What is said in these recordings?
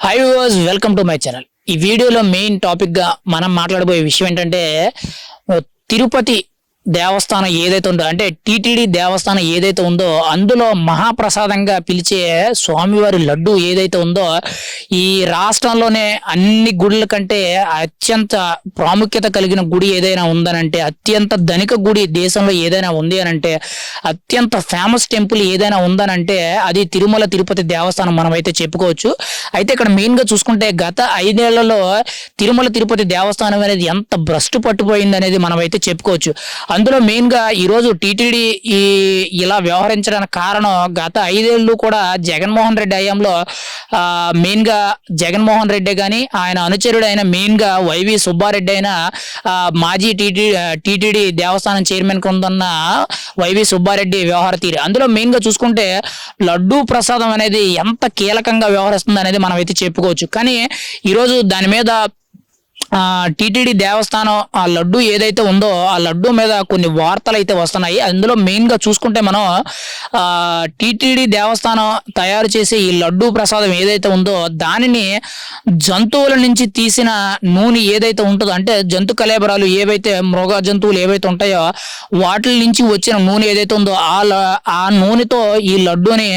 Hi viewers welcome to my channel ఈ వీడియోలో main టాపిక్గా మనం మాట్లాడబోయే విషయం ఏంటంటే తిరుపతి దేవస్థానం ఏదైతే ఉందో అంటే టిటిడి దేవస్థానం ఏదైతే ఉందో అందులో మహాప్రసాదంగా పిలిచే స్వామివారి లడ్డు ఏదైతే ఉందో ఈ రాష్ట్రంలోనే అన్ని గుడుల కంటే అత్యంత ప్రాముఖ్యత కలిగిన గుడి ఏదైనా ఉందనంటే అత్యంత ధనిక గుడి దేశంలో ఏదైనా ఉంది అనంటే అత్యంత ఫేమస్ టెంపుల్ ఏదైనా ఉందనంటే అది తిరుమల తిరుపతి దేవస్థానం మనం అయితే చెప్పుకోవచ్చు. అయితే ఇక్కడ మెయిన్గా చూసుకుంటే గత ఐదేళ్ళలో తిరుమల తిరుపతి దేవస్థానం అనేది ఎంత భ్రష్టు పట్టుపోయింది అనేది మనం అయితే చెప్పుకోవచ్చు. అందులో మెయిన్గా టీటీడీ ఈ ఇలా వ్యవహరించడానికి కారణం గత ఐదేళ్ళు కూడా జగన్మోహన్ రెడ్డి హయాంలో మెయిన్గా మెయిన్గా జగన్మోహన్ రెడ్డి కానీ ఆయన అనుచరుడైన మెయిన్గా వైవి సుబ్బారెడ్డి అయిన మాజీ టీటీ టీటీడీ దేవస్థానం చైర్మన్ కిందన్న వైవి సుబ్బారెడ్డి వ్యవహార తీరు. అందులో మెయిన్గా చూసుకుంటే లడ్డూ ప్రసాదం అనేది ఎంత కీలకంగా వ్యవహరిస్తుంది అనేది మనం అయితే చెప్పుకోవచ్చు. కానీ ఈరోజు దాని మీద టిటిడి దేవస్థానం ఆ లడ్డు ఏదైతే ఉందో ఆ లడ్డు మీద కొన్ని వార్తలు అయితే వస్తున్నాయి. అందులో మెయిన్గా చూసుకుంటే మనం టీటీడీ టిటిడి దేవస్థానం తయారు చేసే ఈ లడ్డు ప్రసాదం ఏదైతే ఉందో దానిని జంతువుల నుంచి తీసిన నూనె ఏదైతే ఉంటుందో అంటే జంతు కలేబరాలు ఏవైతే మృగ జంతువులు ఏవైతే ఉంటాయో వాటి నుంచి వచ్చిన నూనె ఏదైతే ఉందో ఆ ఆ నూనెతో ఈ లడ్డూని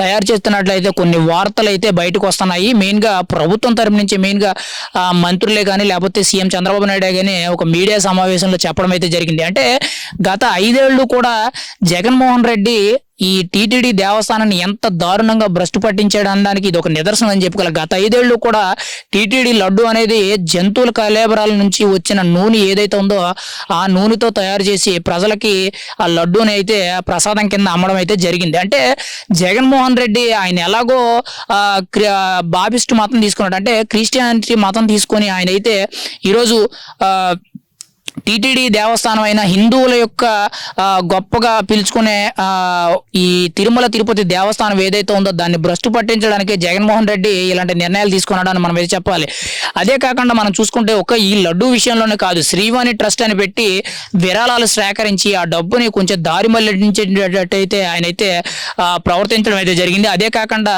తయారు చేస్తున్నట్లయితే కొన్ని వార్తలు అయితే బయటకు వస్తున్నాయి. మెయిన్గా ప్రభుత్వం తరపు నుంచి మెయిన్గా మంత్రులే కానీ లేకపోతే సీఎం చంద్రబాబు నాయుడు కానీ ఒక మీడియా సమావేశంలో చెప్పడం అయితే జరిగింది. అంటే గత ఐదేళ్ళు కూడా జగన్మోహన్ రెడ్డి ఈ టీటీడీ దేవస్థానాన్ని ఎంత దారుణంగా భ్రష్టు పట్టించాడనడానికి ఇది ఒక నిదర్శనం అని చెప్పుకోవాలి గత ఐదేళ్ళు కూడా టీటీడీ లడ్డు అనేది జంతువుల కలేబరాల నుంచి వచ్చిన నూనె ఏదైతే ఉందో ఆ నూనెతో తయారు చేసి ప్రజలకి ఆ లడ్డూని అయితే ప్రసాదం కింద అమ్మడం అయితే జరిగింది. అంటే జగన్మోహన్ రెడ్డి ఆయన ఎలాగో క్రి- బాబిస్ట్ మతం తీసుకున్నాడు. అంటే క్రిస్టియానిటీ మతం తీసుకొని ఆయన అయితే ఈరోజు ఆ, టిటిడి దేవస్థానం అయిన హిందువుల యొక్క గొప్పగా పిలుచుకునే ఈ తిరుమల తిరుపతి దేవస్థానం ఏదైతే ఉందో దాన్ని భ్రష్టు పట్టించడానికి జగన్మోహన్ రెడ్డి ఇలాంటి నిర్ణయాలు తీసుకున్నాడని మనం అయితే చెప్పాలి. అదే కాకుండా మనం చూసుకుంటే ఒక ఈ లడ్డు విషయంలోనే కాదు శ్రీవాణి ట్రస్ట్ అని పెట్టి విరాళాలు సేకరించి ఆ డబ్బుని కొంచెం దారి మళ్ళించేటట్టయితే ఆయన అయితే ప్రవర్తించడం అయితే జరిగింది. అదే కాకుండా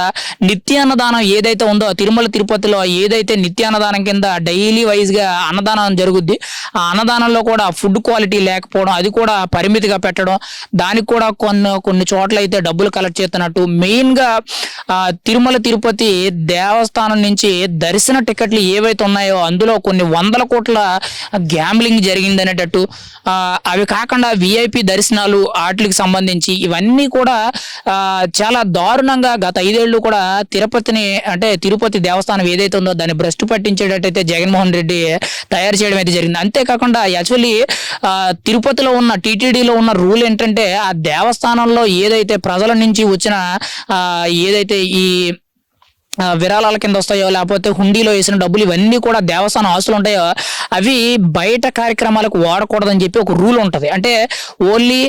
నిత్యాన్నదానం ఏదైతే ఉందో తిరుమల తిరుపతిలో ఏదైతే నిత్యాన్నదానం కింద డైలీ వైజ్గా అన్నదానం జరుగుద్ది ఆ అన్నదానం అన్నదానంలో కూడా ఫుడ్ క్వాలిటీ లేకపోవడం అది కూడా పరిమితిగా పెట్టడం దానికి కూడా కొన్ని కొన్ని చోట్ల అయితే డబ్బులు కలెక్ట్ చేస్తున్నట్టు మెయిన్గా తిరుమల తిరుపతి దేవస్థానం నుంచి దర్శన టికెట్లు ఏవైతే ఉన్నాయో అందులో కొన్ని వందల కోట్ల గ్యాంబ్లింగ్ జరిగింది అనేటట్టు అవి కాకుండా విఐపి దర్శనాలు వాటికి సంబంధించి ఇవన్నీ కూడా చాలా దారుణంగా గత ఐదేళ్ళు కూడా తిరుపతిని అంటే తిరుపతి దేవస్థానం ఏదైతే ఉందో దాన్ని భ్రష్టు పట్టించేటట్టయితే జగన్మోహన్ రెడ్డి తయారు చేయడం అయితే జరిగింది. అంతేకాకుండా యాక్చువల్లీ తిరుపతిలో ఉన్న టీటీడీలో ఉన్న రూల్ ఏంటంటే ఆ దేవస్థానంలో ఏదైతే ప్రజల నుంచి వచ్చిన ఏదైతే ఈ విరాళాల కింద వస్తాయో లేకపోతే హుండీలో వేసిన డబ్బులు ఇవన్నీ కూడా దేవస్థానం ఆస్తులు ఉంటాయో అవి బయట కార్యక్రమాలకు వాడకూడదని చెప్పి ఒక రూల్ ఉంటుంది. అంటే ఓన్లీ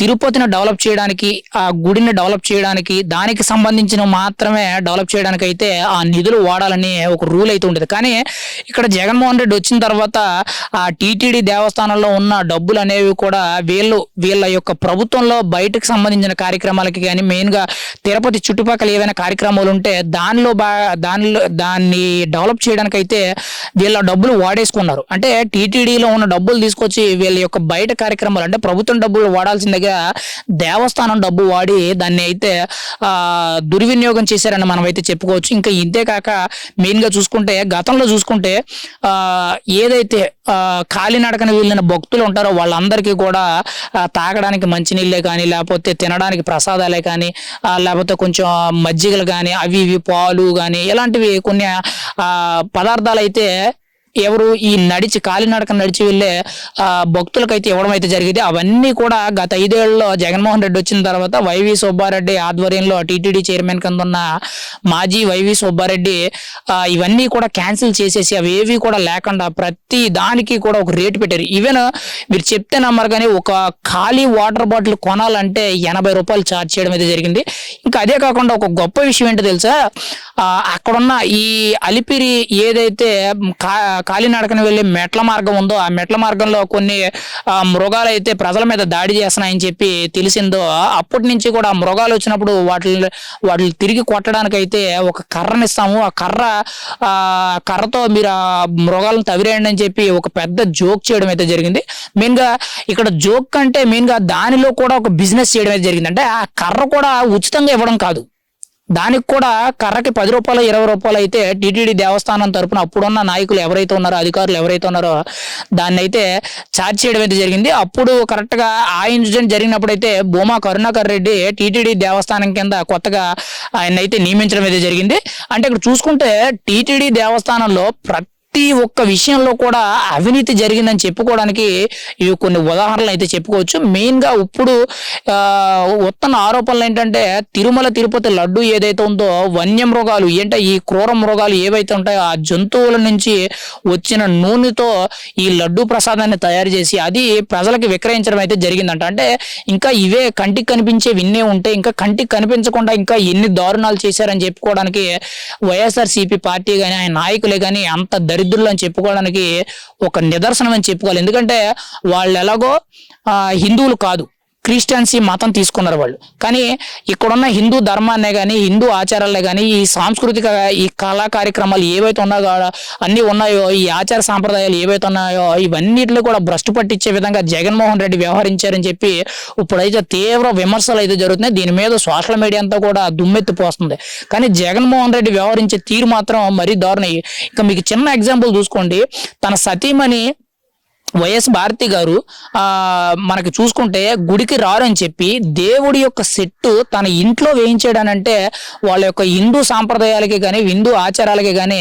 తిరుపతిని డెవలప్ చేయడానికి ఆ గుడిని డెవలప్ చేయడానికి దానికి సంబంధించిన మాత్రమే డెవలప్ చేయడానికి అయితే ఆ నిధులు వాడాలని ఒక రూల్ అయితే ఉంటుంది కానీ ఇక్కడ జగన్మోహన్ రెడ్డి వచ్చిన తర్వాత ఆ టీటీడీ దేవస్థానంలో ఉన్న డబ్బులు అనేవి కూడా వీళ్ళు వీళ్ళ యొక్క ప్రభుత్వంలో బయటకు సంబంధించిన కార్యక్రమాలకి కానీ మెయిన్గా తిరుపతి చుట్టుపక్కల ఏవైనా కార్యక్రమాలు ఉంటే దానిలో బా దానిలో దాన్ని డెవలప్ చేయడానికి అయితే వీళ్ళ డబ్బులు వాడేసుకున్నారు. అంటే టీటీడీలో ఉన్న డబ్బులు తీసుకొచ్చి వీళ్ళ యొక్క బయట కార్యక్రమాలు అంటే ప్రభుత్వం డబ్బులు వాడాల్సిన దగ్గర దేవస్థానం డబ్బు వాడి దాన్ని అయితే దుర్వినియోగం చేశారని మనం అయితే చెప్పుకోవచ్చు. ఇంకా ఇంతే కాక మెయిన్గా చూసుకుంటే గతంలో చూసుకుంటే ఏదైతే ఆ, కాలినడకన వెళ్ళిన భక్తులు ఉంటారో వాళ్ళందరికీ కూడా తాగడానికి మంచినీళ్ళే కానీ లేకపోతే తినడానికి ప్రసాదాలే కానీ లేకపోతే కొంచెం మజ్జిగలు కానీ అవి ఇవి పాలు కానీ ఇలాంటివి కొన్ని ఆ, పదార్థాలు అయితే ఎవరు ఈ నడిచి కాలినడక నడిచి వెళ్ళే ఆ, భక్తులకైతే ఇవ్వడం అయితే జరిగింది. అవన్నీ కూడా గత ఐదేళ్ళలో జగన్మోహన్ రెడ్డి వచ్చిన తర్వాత వైవి సుబ్బారెడ్డి ఆధ్వర్యంలో టీటీడీ చైర్మన్ కింద ఉన్న మాజీ వైవి సుబ్బారెడ్డి ఆ, ఇవన్నీ కూడా క్యాన్సిల్ చేసేసి అవి ఏవి కూడా లేకుండా ప్రతి దానికి కూడా ఒక రేటు పెట్టారు. ఈవెన్ మీరు చెప్తే నమ్మరు కానీ ఒక ఖాళీ వాటర్ బాటిల్ కొనాలంటే ఎనభై రూపాయలు ఛార్జ్ చేయడం అయితే జరిగింది. ఇంకా అదే కాకుండా ఒక గొప్ప విషయం ఏంటో తెలుసా? అక్కడున్న ఈ అలిపిరి ఏదైతే కా కాలినడకన వెళ్ళి మెట్ల మార్గం ఉందో ఆ మెట్ల మార్గంలో కొన్ని మృగాలు అయితే ప్రజల మీద దాడి చేస్తున్నాయని చెప్పి తెలిసిందో అప్పటి నుంచి కూడా ఆ మృగాలు వచ్చినప్పుడు వాటిని వాటిని తిరిగి కొట్టడానికైతే ఒక కర్రనిస్తాము ఆ కర్ర ఆ కర్రతో మీరు ఆ మృగాలను తవిరేయండి అని చెప్పి ఒక పెద్ద జోక్ చేయడం అయితే జరిగింది. మెయిన్గా ఇక్కడ జోక్ అంటే మెయిన్గా దానిలో కూడా ఒక బిజినెస్ చేయడం అయితే జరిగింది. అంటే ఆ కర్ర కూడా ఉచితంగా ఇవ్వడం కాదు. దానికి కూడా కర్రకి పది రూపాయలు ఇరవై రూపాయలు అయితే టీటీడీ దేవస్థానం తరపున అప్పుడున్న నాయకులు ఎవరైతే ఉన్నారో అధికారులు ఎవరైతే ఉన్నారో దాన్ని అయితే ఛార్జ్ చేయడం అయితే జరిగింది. అప్పుడు కరెక్ట్గా ఆ ఇన్సిడెంట్ జరిగినప్పుడు అయితే భూమా కరుణాకర్ రెడ్డి టీటీడీ దేవస్థానం కింద కొత్తగా ఆయన అయితే నియమించడం అయితే జరిగింది. అంటే ఇక్కడ చూసుకుంటే టీటీడీ దేవస్థానంలో ప్రతి ప్రతి ఒక్క విషయంలో కూడా అవినీతి జరిగిందని చెప్పుకోవడానికి ఇవి కొన్ని ఉదాహరణలు అయితే చెప్పుకోవచ్చు. మెయిన్గా ఇప్పుడు ఉత్తన ఆరోపణలు ఏంటంటే తిరుమల తిరుపతి లడ్డు ఏదైతే ఉందో వన్య మృగాలు ఏంటంటే ఈ క్రూర మృగాలు ఏవైతే ఉంటాయో ఆ జంతువుల నుంచి వచ్చిన నూనెతో ఈ లడ్డు ప్రసాదాన్ని తయారు చేసి అది ప్రజలకి విక్రయించడం అయితే జరిగిందంట. అంటే ఇంకా ఇవే కంటికి కనిపించే విన్నే ఉంటే ఇంకా కంటికి కనిపించకుండా ఇంకా ఎన్ని దారుణాలు చేశారని చెప్పుకోవడానికి వైఎస్ఆర్ సిపి పార్టీ కానీ ఆయన నాయకులే కానీ అంత దరిద్రులు అని చెప్పుకోవడానికి ఒక నిదర్శనం అని చెప్పుకోవాలి. ఎందుకంటే వాళ్ళు ఎలాగో హిందువులు కాదు. క్రిస్టియన్సీ మతం తీసుకున్నారు వాళ్ళు. కానీ ఇక్కడున్న హిందూ ధర్మాన్నే కానీ హిందూ ఆచారాలే కానీ ఈ సాంస్కృతిక ఈ కళా కార్యక్రమాలు ఏవైతే ఉన్నాయో అన్నీ ఉన్నాయో ఈ ఆచార సాంప్రదాయాలు ఏవైతే ఉన్నాయో ఇవన్నిటిని కూడా భ్రష్టు పట్టించే విధంగా జగన్మోహన్ రెడ్డి వ్యవహరించారని చెప్పి ఇప్పుడైతే తీవ్ర విమర్శలు అయితే జరుగుతున్నాయి. దీని మీద సోషల్ మీడియా అంతా కూడా దుమ్మెత్తిపోస్తుంది కానీ జగన్మోహన్ రెడ్డి వ్యవహరించే తీరు మాత్రం మరీ దారుణం. ఇక మీకు చిన్న ఎగ్జాంపుల్ చూసుకోండి. తన సతీమణి వైఎస్ భారతి గారు ఆ మనకి చూసుకుంటే గుడికి రారని చెప్పి దేవుడి యొక్క సెట్టు తన ఇంట్లో వేయించాడనంటే వాళ్ళ యొక్క హిందూ సాంప్రదాయాలకి కానీ హిందూ ఆచారాలకి కానీ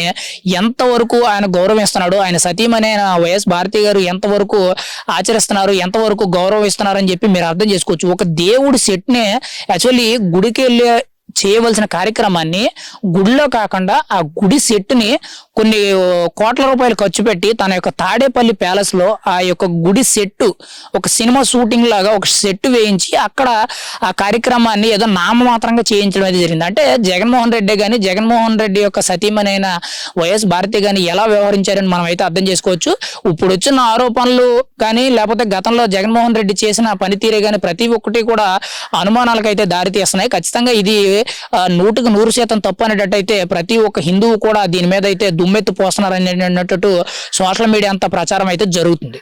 ఎంతవరకు ఆయన గౌరవిస్తున్నాడు ఆయన సతీమనే వైఎస్ భారతి గారు ఎంతవరకు ఆచరిస్తున్నారు ఎంతవరకు గౌరవిస్తున్నారు అని చెప్పి మీరు అర్థం చేసుకోవచ్చు. ఒక దేవుడి సెట్నే యాక్చువల్లీ గుడికి వెళ్ళే చేయవలసిన కార్యక్రమాన్ని గుడిలో కాకుండా ఆ గుడి సెట్ని కొన్ని కోట్ల రూపాయలు ఖర్చు పెట్టి తన యొక్క తాడేపల్లి ప్యాలెస్లో ఆ యొక్క గుడి సెట్టు ఒక సినిమా షూటింగ్ లాగా ఒక సెట్ వేయించి అక్కడ ఆ కార్యక్రమాన్ని ఏదో నామమాత్రంగా చేయించడం అనేది జరిగింది. అంటే జగన్మోహన్ రెడ్డి కానీ జగన్మోహన్ రెడ్డి యొక్క సతీమనైన వైఎస్ భారతి కానీ ఎలా వ్యవహరించారని మనం అయితే అర్థం చేసుకోవచ్చు. ఇప్పుడు వచ్చిన ఆరోపణలు కానీ లేకపోతే గతంలో జగన్మోహన్ రెడ్డి చేసిన పనితీరే కానీ ప్రతి ఒక్కటి కూడా అనుమానాలకు అయితే దారితీస్తున్నాయి ఖచ్చితంగా ఇది నూటికి నూరు శాతం తప్పు అనేటట్టయితే ప్రతి ఒక్క హిందువు కూడా దీని మీద అయితే దుమ్మెత్తి పోస్తున్నారని అన్నట్టు సోషల్ మీడియా అంతా ప్రచారం అయితే జరుగుతుంది.